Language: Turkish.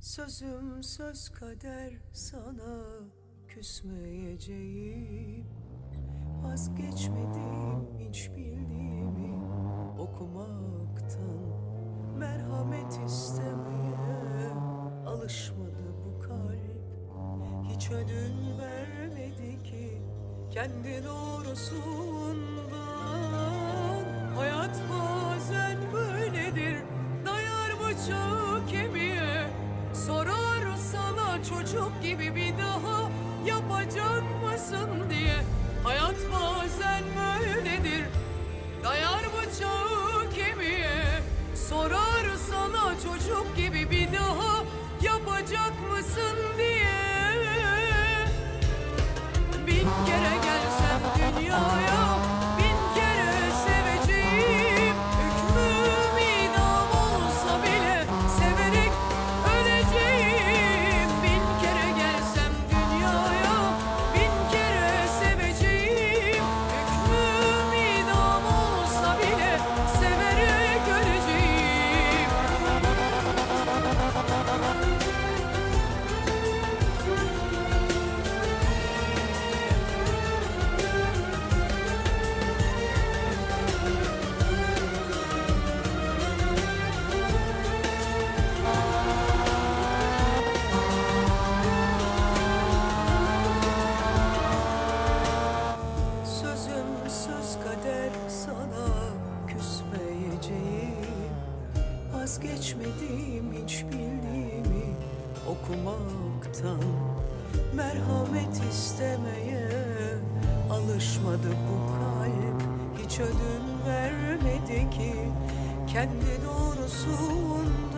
Sözüm söz kader sana küsmeyeceğim. Vazgeçmedim hiç bildiğimi okumaktan. Merhamet istemeye alışmadı bu kalp. Hiç ödün vermedi ki kendi doğrusundan çocuk gibi bir daha Yapacak mısın diye Vazgeçmedim hiç bildiğimi okumaktan. Merhamet istemeye alışmadı bu kalp. Hiç ödün vermedi ki kendi doğrusundan